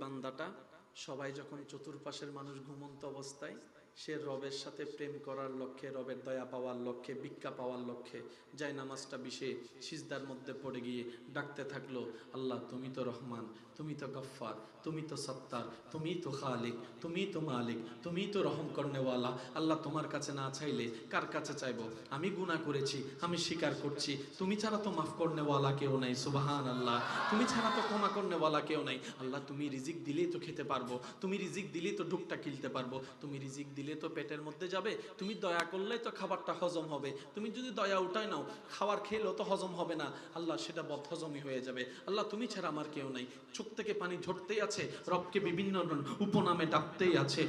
বান্দাটা সবাই যখন চতুর্পাশের মানুষ ঘুমন্ত অবস্থায় সে রবের সাথে প্রেম করার লক্ষ্যে, রবের দয়া পাওয়ার লক্ষ্যে, ভিক্ষা পাওয়ার লক্ষ্যে যাই নামাজটা বিষে সিজদার মধ্যে পড়ে গিয়ে ডাকতে থাকল, আল্লাহ, তুমি তো রহমান, তুমি তো গফ্ফার, তুমি তো সত্তার, তুমি তো খালিক, তুমি তো মালিক, তুমি তো রহম করনেওয়ালা। আল্লাহ, তোমার কাছে না চাইলে কার কাছে চাইব? আমি গুনাহ করেছি, আমি স্বীকার করছি। তুমি ছাড়া তো মাফ করনেওয়ালা কেউ নাই সুবাহান আল্লাহ তুমি ছাড়া তো ক্ষমা করনেওয়ালা কেউ নাই। আল্লাহ, তুমি রিজিক দিলেই তো খেতে পারব, তুমি রিজিক দিলেই তো ঢুকটা কিলতে পারব, তুমি রিজিক দিলে তো পেটের মধ্যে যাবে, তুমি দয়া করলেই তো খাবারটা হজম হবে। তুমি যদি দয়া উঠাই নাও, খাবার খেলেও তো হজম হবে না। আল্লাহ সেটা বদ হজমই হয়ে যাবে। আল্লাহ তুমি ছাড়া আমার কেউ নাই। চোখ থেকে পানি ঝরতেই আছে, রবকে বিভিন্ন উপনামে ডাকতেই আছে,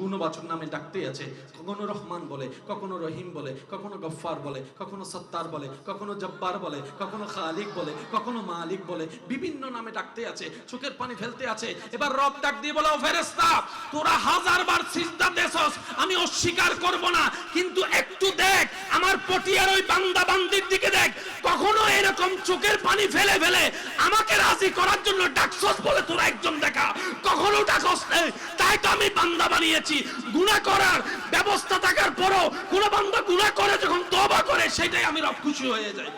গুণবাচক নামে ডাকতেই আছে। কখনো রহমান বলে, কখনো রহিম বলে, কখনো গফ্ফার বলে, কখনো সত্তার বলে, কখনো জব্বার বলে, কখনো খালিক বলে, কখনো মালিক বলে, বিভিন্ন নামে ডাকতে আছে, চোখের পানি ফেলতে আছে। এবার রব ডাক দিয়ে বলো ফেরেস্তা তোরা হাজার বার সিজদা দেছস আমি অস্বীকার করব না। কিন্তু একটু দেখ, আমার পটিয়ার ওই বান্দা বান্দির দিকে দেখ। কখনো এরকম চোখের পানি ফেলে ফেলে আমাকে রাজি করার জন্য ডাকছস বলে তোরা একজন দেখা। কখনো ডাকস নেই। তাই তো আমি বান্দা বানিয়েছি। গুনাহ করার ব্যবস্থা থাকার পরও কোন বান্দা গুনাহ করে যখন তওবা করে, সেটাই আমি রব খুশি হয়ে যাই।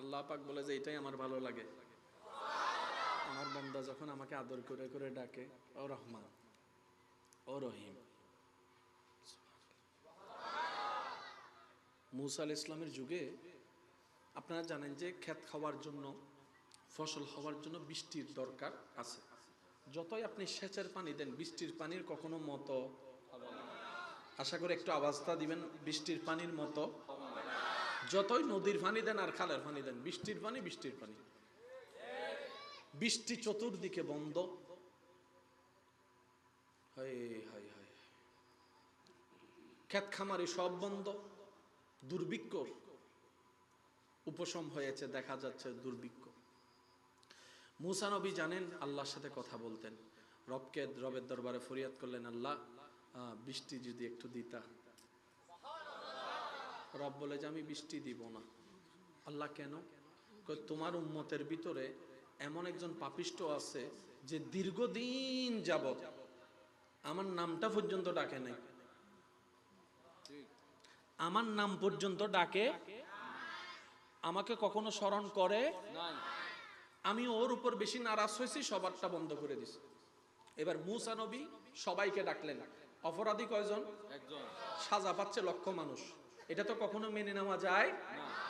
আল্লাহ পাক বলে যে এটাই আমার ভালো লাগে। আমার বান্দা যখন আমাকে আদর করে করে ডাকে, ও রহমান। ও রহিম মুসা আল ইসলামের যুগে আপনারা জানেন যে ক্ষেত খাওয়ার জন্য, ফসল হওয়ার জন্য বৃষ্টির দরকার আছে। যতই আপনি সেচের পানি দেন, বৃষ্টির পানির কখনো মতো আশা করি একটু আওয়াজটা দিবেন, বৃষ্টির পানির মতো। যতই নদীর পানি দেন আর খালের পানি দেন, বৃষ্টির পানি বৃষ্টির পানি। বৃষ্টি চতুর্দিকে বন্ধ হায় ক্ষেত খামারি সব বন্ধ, দুর্ভিক্ষ। উপশম হয়েছে, দেখা যাচ্ছে দুর্ভিক্ষ। মুসা নবী জানেন, আল্লাহর সাথে কথা বলতেন। রবকে, রবের দরবারে ফরিয়াদ করলেন, আল্লাহ বৃষ্টি যদি একটু দিতা। রব বলে যে, আমি বৃষ্টি দিব না। আল্লাহ কেন? তোমার উম্মতের ভিতরে এমন একজন পাপিষ্ট আছে যে দীর্ঘদিন যাবত আমার নামটা পর্যন্ত ডাকে নাই। আমার নাম পর্যন্ত ডাকে। আমাকে কখনো স্মরণ করে? আমি ওর উপর বেশি নারাজ হয়েছি সবারটা বন্ধ করে দিছি। এবার মুসা নবী সবাইকে ডাকলেন। অপরাধী কয়জন? সাজা পাচ্ছে লক্ষ মানুষ। এটা তো কখনো মেনে নেওয়া যায়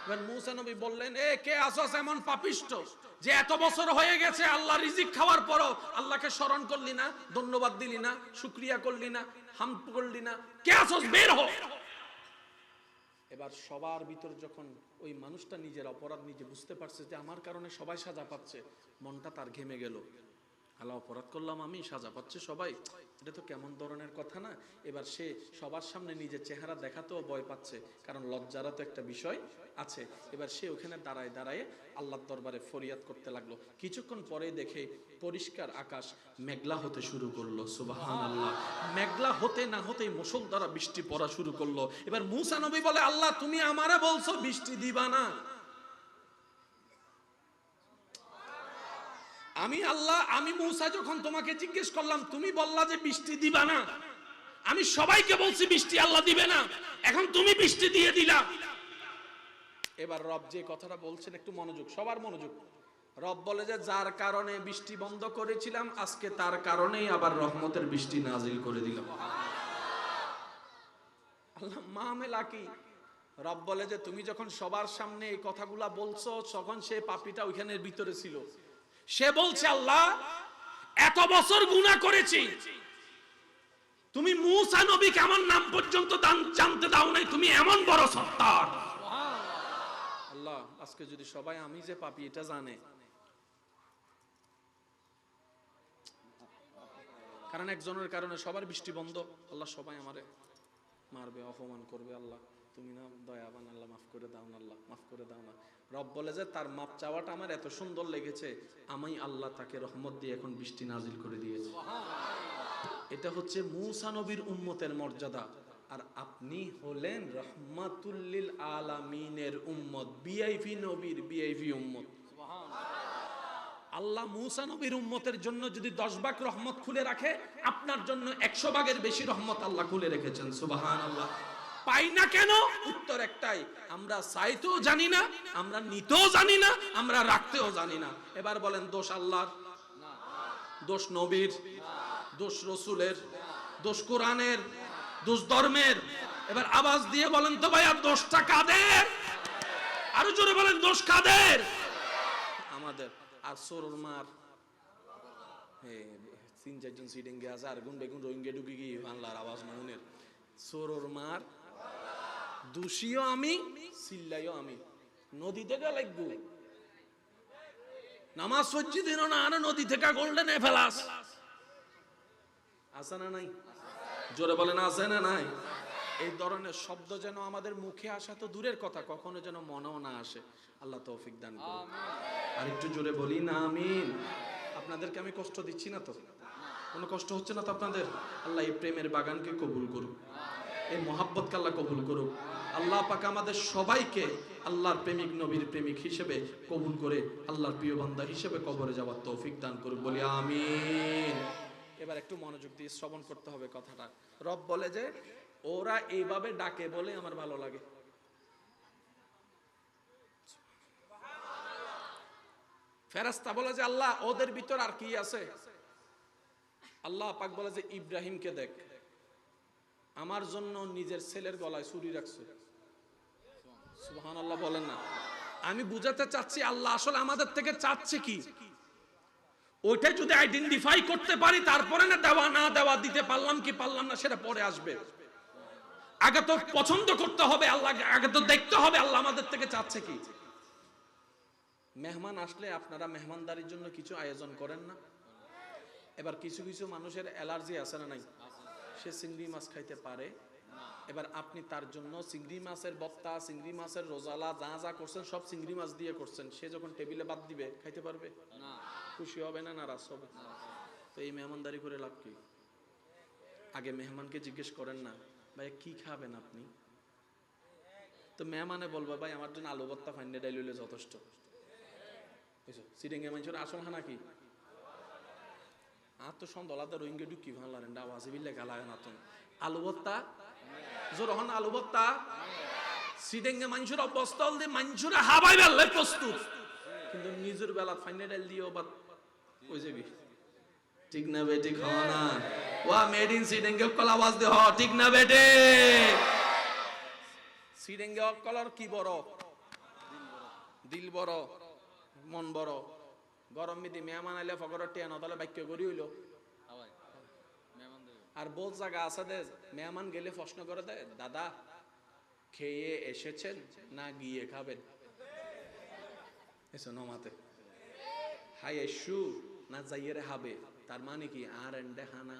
এবার মুসা নবী বললেন, এ, কে আসস এমন পাপিষ্ট যে এত বছর হয়ে গেছে আল্লাহ রিজিক খাওয়ার পরও আল্লাহকে স্মরণ করলি না, ধন্যবাদ দিলি না, শুক্রিয়া করলি না, হাম করলি না? কে আসস বের হ এবার সবার ভিতর যখন ওই মানুষটা নিজের অপরাধ নিজে বুঝতে পারছে যে আমার কারণে সবাই সাজা পাচ্ছে, মনটা তার ঘেমে গেল। আল্লাহ অপরাধ করলাম আমি, সাজা পাচ্ছে সবাই। এটা তো কেমন ধরনের কথা না? এবার সে সবার সামনে নিজের চেহারা দেখাতেও ভয় পাচ্ছে, কারণ লজ্জারও তো একটা বিষয় আছে। এবার সে ওখানে দাঁড়ায় দাঁড়ায় আল্লাহর দরবারে ফরিয়াদ করতে লাগল। কিছুক্ষণ পরে দেখে পরিষ্কার আকাশ মেঘলা হতে শুরু করল সুবাহান আল্লাহ মেঘলা হতে না হতেই মুসল দ্বারা বৃষ্টি পড়া শুরু করল। এবার মুসা নবী বলে, আল্লাহ, তুমি আমারে বলছো বৃষ্টি দিবা না। আমি আল্লাহ, আমি মৌসা যখন তোমাকে জিজ্ঞেস করলাম, তুমি বললা যে বৃষ্টি দিবা না। আমি সবাইকে বলছি বৃষ্টি আল্লাহ দিবে না। এখন তুমি বৃষ্টি দিয়ে দিলা। এবার রব যে কথাটা বলছেন, একটু মনোযোগ, সবার মনোযোগ। রব বলে যে, যার কারণে বৃষ্টি বন্ধ করেছিলাম, আজকে তার কারণেই আবার রহমতের বৃষ্টি নাজিল করে দিলাম। আল্লাহ, মামেলা কি? রব বলে যে, তুমি যখন সবার সামনে এই কথাগুলা বলছো, তখন সে পাপিটা ওইখানের ভিতরে ছিল। সে বলছে, আল্লাহ, এত বছর গুনাহ করেছি। তুমি মুসা নবীকে আমার নাম পর্যন্ত দান- জানতে দাও নাই, তুমি এমন বড় সত্তার। আল্লাহ, আজকে যদি সবাই আমি যে পাপি, এটা জানে। কারণ একজনের কারণে সবার বৃষ্টি বন্ধ। আল্লাহ সবাই আমারে মারবে, অপমান করবে, আল্লাহ। তুমি না দয়াবান আল্লাহ, মাফ করে দাও না, আল্লাহ, মাফ করে দাও না। রব বলে যে তার মাপ চাওয়াটা আমার এত সুন্দর লেগেছে আমি আল্লাহ তাকে রহমত দিয়ে এখন বৃষ্টি নাজিল করে দিয়েছি। এটা হচ্ছে মুসা নবীর উম্মতের মর্যাদা। আর আপনি হলেন রহমাতুল্লিল আলামিনের উম্মত বিআইভি নবীর বিআইভি উম্মত। আল্লাহ মুসা নবীর উম্মতের জন্য যদি দশ ভাগ রহমত খুলে রাখে আপনার জন্য একশো ভাগের বেশি রহমত আল্লাহ খুলে রেখেছেন। সুবাহান আল্লাহ পাই না কেন? উত্তর একটাই, আমরা চাইতেও জানি না, আমরা নিতেও জানি না, আমরা রাখতেও জানি না। এবার বলেন, দোষ আল্লাহর? দোষ নবীর? দোষ রসুলের? দোষ কোরআনের? দোষ ধর্মের? এবার আওয়াজ দিয়ে বলেন তো ভাই আর দোষটা কাদের? আরও জোরে বলেন, দোষ কাদের? আমাদের। আর সরুর মার? তিন, চারজন সিডিঙ্গে আছে, আর গুন বেগুন রোহিঙ্গে ঢুকি গিয়ে বাংলার আওয়াজ মনের সরুর মার দোষীও আমি সিল্লাইও আমি। নদী থেকে লাগবো। নামাজ সজ্জি দিন না আর নদী থেকে গোল্ডেন ফেলাস। আছে না নাই? জোরে বলেন আছে না নাই? এই ধরনের শব্দ যেন আমাদের মুখে আসা তো দূরের কথা কখনো যেন মনেও না আসে। আল্লাহ তৌফিক দান করুন। আর একটু জোরে বলি না আমিন। আপনাদেরকে আমি কষ্ট দিচ্ছি না তো? কোনো কষ্ট হচ্ছে না তো আপনাদের? আল্লাহ এই প্রেমের বাগানকে কবুল করুক। এই মহাব্বতকে আল্লাহ কবুল করুক। আল্লাহ পাক আমাদের সবাইকে আল্লাহর প্রেমিক, নবীর প্রেমিক হিসেবে কবুল করে আল্লাহর প্রিয় বান্দা হিসেবে কবরে যাওয়ার তৌফিক দান করুক বলি আমিন। এবার একটু মনোযোগ দিয়ে শ্রবণ করতে হবে কথাটা। রব বলে যে, ওরা এইভাবে ডাকে বলে আমার ভালো লাগে। ফেরাস্তা বলে যে, আল্লাহ, ওদের ভিতর আর কি আছে? আল্লাহ পাক বলে যে, ইব্রাহিমকে দেখ। আমার জন্য নিজের ছেলের গলায় ছুরি রাখছে। সুবহান আল্লাহ বলেন না। আমি বুঝাতে চাচ্ছি, আল্লাহ আসলে আমাদের থেকে চাচ্ছে কি? ওইটাই যদি আইডেন্টিফাই করতে পারি, তারপরে না দেওয়া না দেওয়া দিতে পারলাম কি পারলাম না, সেটা পরে আসবে। আগে তো পছন্দ করতে হবে, আল্লাহ আগে তো দেখতে হবে, আল্লাহ আমাদের থেকে চাচ্ছে কি? মেহমান আসলে আপনারা মেহমানদারির জন্য কিছু আয়োজন করেন না? এবার কিছু কিছু মানুষের অ্যালার্জি আছে না নাই? সে চিংড়ি মাছ খাইতে পারে। এবার আপনি তার জন্য চিংড়ি মাছের বত্তা চিংড়ি মাছের রোজালা যা যা করছেন সব চিংড়ি মাছ দিয়ে করছেন। সে যখন টেবিলে বাদ দিবে খাইতে পারবে? খুশি হবে না নারাজ হবে? তো এই মেহমানদারি করে লাভ কি? আগে মেহমানকে জিজ্ঞেস করেন না ভাই কি খাবেন আপনি? তো মেহমানে বলবে ভাই আমার জন্য আলু ভর্তা ফাইন্ডে ডাইল যথেষ্ট। সিডিংয়ে মানুষের আসল হানা কি আর তো সন্দলাতে রোহিঙ্গে ভালো লাগে আওয়াজে বিলে গালা না তো আলু ভর্তা জোর হন আলু ভর্তা সিডেঙ্গে মানুষের অবস্থা হল দিয়ে মানুষের হাবাই বেললে প্রস্তুত। কিন্তু নিজের বেলা ফাইনে ডাইল দিও বা ওই যাবি? ঠিক না বেটি খাওয়া না। ওয়া মেড ইন সিডেঙ্গে কল আওয়াজ দে, হ, ঠিক না বেটে সিডেঙ্গে কলার কি বড়। দিল বড়, মন বড়। গরম মিদি মেহমান আইলে ফগর টিয়া নতলে বাক্য করি হইল। আর বহুত জায়গা আছে দে মেহমান গেলে প্রশ্ন করে দেয় দাদা খেয়ে এসেছেন না গিয়ে খাবেন? এসো নমাতে। হাই এসু না যাইয়েরে হাবে তার মানে কি আর এন্ডে হানা?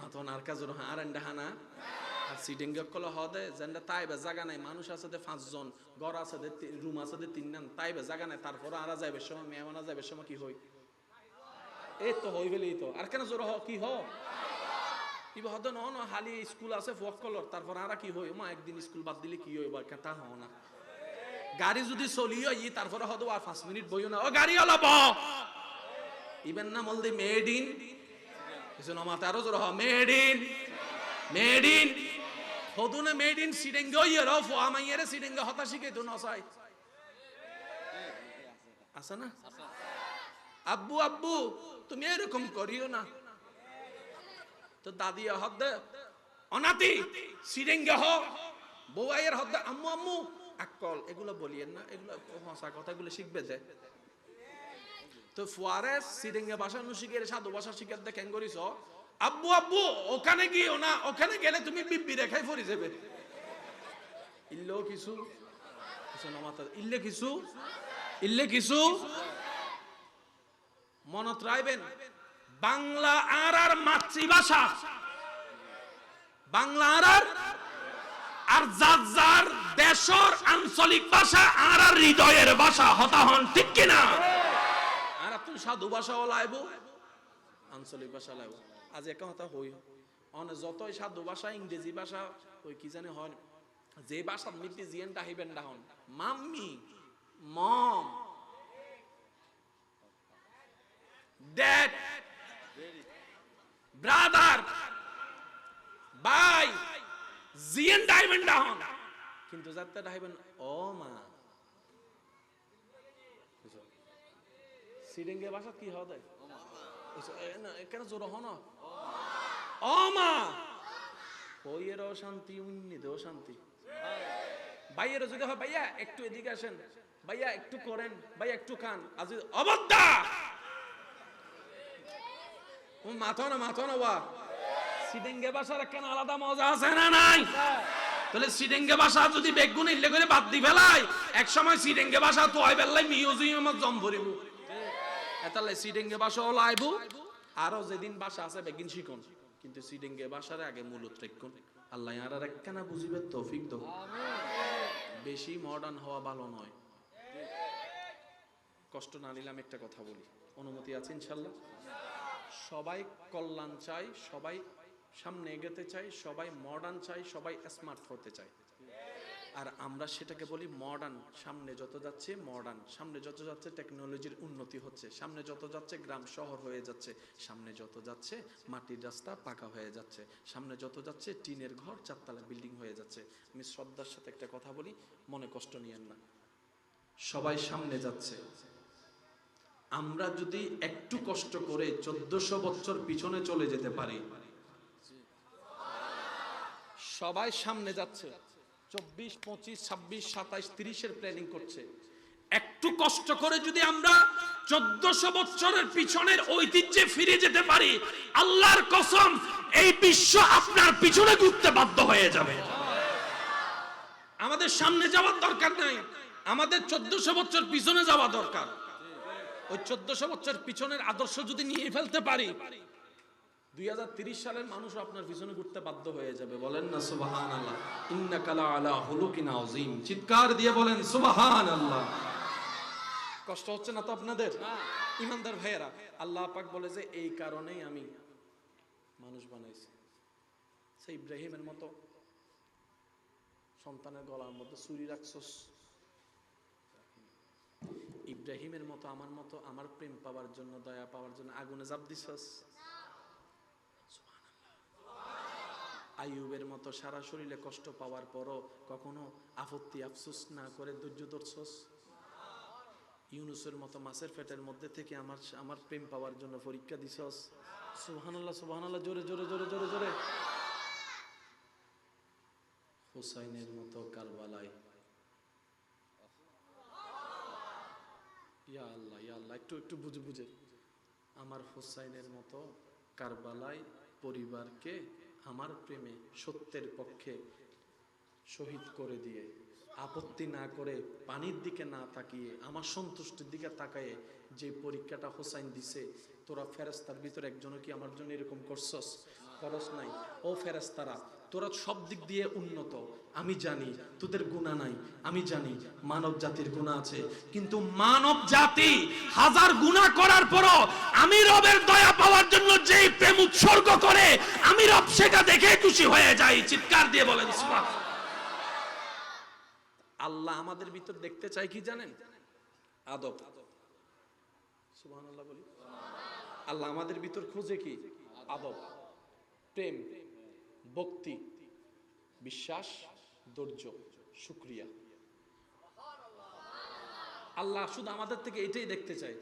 মাথন আর কাজর আর এন্ডে হানা? আর সিটিং কল হদে যেন তাইবে জায়গা নাই, মানুষ আছে দে পাঁচজন, ঘর আছে দে রুম আছে দে তিন নান তাইবে জায়গা নাই তারপর আরা যাইবে, সময় মেহমানা যাইবে, সময় কি হই এই তো হই ফেলেই তো। আর কেন জোর হ, কি হ? ইবা হদ, ন ন, হালি স্কুল আছে, ফক কলর, তারপর আরা কি হই মা, একদিন স্কুল বাদ দিলে কি হই বা তা হ না। গাড়ি যদি চলিও ই তারপরে হদ আর পাঁচ মিনিট বইও না। ও গাড়ি হলো ব ইবেন না মলদি মেড ইন কিছু নমাতে আরও জোর হ মেড ইন মেড ইন হদুনে মেড ইন সিডেঙ্গে আমাইয়েরে সিডেঙ্গে হতাশিকে তো নসাই আছে না? আব্বু আব্বু, তুমি এরকম করিও না। তো দাদি হদ অনাতি সিরেঙ্গে হ। বউয়ের হদ আম্মু আম্মু আকল এগুলো বলিয়েন না, এগুলো ভাষা কথা, এগুলো শিখবে যে। তো ফুয়ারে সিরেঙ্গে ভাষা নু শিখে সাধু ভাষা শিখে দেখেন করিস আব্বু আব্বু, ওখানে গিয়েও না ওখানে গেলে তুমি বিব্বি রেখাই ফরি যাবে। ইল্লেও কিছু? ইল্লে কিছু? ইল্লে কিছু? মনত রাখবেন বাংলা আর আর মাতৃভাষা। বাংলা আর আর? আর যার যার দেশর আঞ্চলিক ভাষা আর আর হৃদয়ের ভাষা, হতা হন ঠিক কিনা? আর তুমি সাধু ভাষাও লাইব, আঞ্চলিক ভাষা লাইব। আজ একা কথা হই। অনে যতই সাধু ভাষা, ইংরেজি ভাষা ওই কি জানি হয়, যে ভাষা মিটি জিয়েন ডাহিবেন ডাহন মাম্মি, মম, ড্যাড, ব্রাদার ভাই জিএন ডাইমন্ড ডাউন কিন্তু যাতে ডাইমন্ড ও মা। সিডেঙ্গে ভাষা কি হওয়া দেয় কেন জোর হন ও মা হইয়েরও শান্তি উন্নিতেও ভাইয়ের যদি হয় ভাইয়া একটু এদিকে আসেন ভাইয়া একটু করেন ভাইয়া একটু খান আজ অবদ্ধা মাথো না মাথো না বা সিডেঙ্গে ভাষার কেন আলাদা মজা আছে না নাই তাহলে সিডেঙ্গে ভাষা যদি বেগুন ইল্লে করে বাদ দি ফেলাই এক সময় সিডেঙ্গে ভাষা তো আই বেলাই মিউজিয়ামত জম ভরিব এতালে সিডেঙ্গে ভাষা হলো আইবু আরও যেদিন ভাষা আছে বেগিন শিখুন। কিন্তু সিডেঙ্গে ভাষার আগে মূলত রেখুন। আল্লাহ আর একখানা বুঝিবে তৌফিক দাও। বেশি মডার্ন হওয়া ভালো নয়। কষ্ট না নিলাম একটা কথা বলি। অনুমতি আছে ইনশাল্লাহ? সবাই কল্যাণ চাই, সবাই সামনে এগোতে চাই, সবাই মডার্ন চাই, সবাই স্মার্ট হতে চায় আর আমরা সেটাকে বলি মডার্ন সামনে যত যাচ্ছে মডার্ন সামনে যত যাচ্ছে টেকনোলজির উন্নতি হচ্ছে, সামনে যত যাচ্ছে গ্রাম শহর হয়ে যাচ্ছে, সামনে যত যাচ্ছে মাটির রাস্তা পাকা হয়ে যাচ্ছে, সামনে যত যাচ্ছে টিনের ঘর চারতলা বিল্ডিং হয়ে যাচ্ছে। আমি শ্রদ্ধার সাথে একটা কথা বলি, মনে কষ্ট নিয়েন না। সবাই সামনে যাচ্ছে। আমরা যদি একটু কষ্ট করে চোদ্দশো বছর পিছনে চলে যেতে পারি, সবাই সামনে যাচ্ছে। চব্বিশ, পঁচিশ, ছাব্বিশ, সাতাইশ, তিরিশের প্ল্যানিং করছে। একটু কষ্ট করে যদি আমরা চোদ্দশো বছরের পিছনের ঐতিহ্যে ফিরে যেতে পারি, আল্লাহর কসম, এই বিশ্ব আপনার পিছনে ঘুরতে বাধ্য হয়ে যাবে। আমাদের সামনে যাওয়ার দরকার নাই, আমাদের চোদ্দশো বছর পিছনে যাওয়া দরকার। ওই চোদ্দশো বছর পিছনের আদর্শ যদি নিয়ে ফেলতে পারি দুই সালের মানুষ আপনার পিছনে ঘুরতে বাধ্য হয়ে যাবে। বলেন না সুবাহান আল্লাহ ইন্নাকালা আলা হুলুকিন আযীম। চিৎকার দিয়ে বলেন সুবাহান আল্লাহ কষ্ট হচ্ছে না তো আপনাদের? ইমানদার ভাইয়েরা আল্লাহ পাক বলে যে এই কারণেই আমি মানুষ বানাইছি। সেই ইব্রাহিমের মতো সন্তানের গলার মধ্যে চুরি রাখছস। ইব্রাহিমের মতো আমার মতো আমার প্রেম পাওয়ার জন্য দয়া পাওয়ার জন্য আগুনে জাপ দিছস। আইয়ুবের মতো সারা শরীরে কষ্ট পাওয়ার পরও কখনো আপত্তি আফসোস না করে ধৈর্য ধরছস? ইউনুসের মতো মাছের পেটের মধ্যে থেকে আমার আমার প্রেম পাওয়ার জন্য পরীক্ষা দিছস? সুবহানাল্লাহ সুবহানাল্লাহ, জোরে জোরে জোরে জোরে জোরে। হুসাইনের মতো কারবালায়। ইয়া আল্লাহ ইয়া আল্লাহ, একটু একটু বুঝে বুঝে। আমার হুসাইনের মতো কারবালায় পরিবারকে আমার প্রেমে সত্যের পক্ষে শহীদ করে দিয়ে, আপত্তি না করে পানির দিকে না তাকিয়ে, আমার সন্তুষ্টির দিকে তাকায়ে যে পরীক্ষাটা হোসাইন দিছে, তোরা ফেরস্তার ভিতরে একজনও কি আমার জন্য এরকম করছস? খরচ নাই। ও ফেরেস্তারা তোরা সব দিক দিয়ে উন্নত। আমি জানি, তোদের গুণা নাই। আমি জানি, মানব জাতির গুণা আছে। কিন্তু মানব জাতি হাজার গুণা করার পরও আমি রবের দয়া পাওয়ার জন্য যেই প্রেম উৎসর্গ করে, আমি রব সেটা দেখে খুশি হয়ে যাই। চিৎকার দিয়ে বলেন আল্লাহ। আমাদের ভিতর দেখতে চাই কি জানেন? আদব। সুবহানাল্লাহ বলি। আল্লাহ আমাদের ভিতর খুঁজে কি? আদব। প্রেম। ভক্তি বিশ্বাস ধৈর্য শুক্রিয়া। আল্লাহ শুধু আমাদের থেকে এটাই দেখতে চাই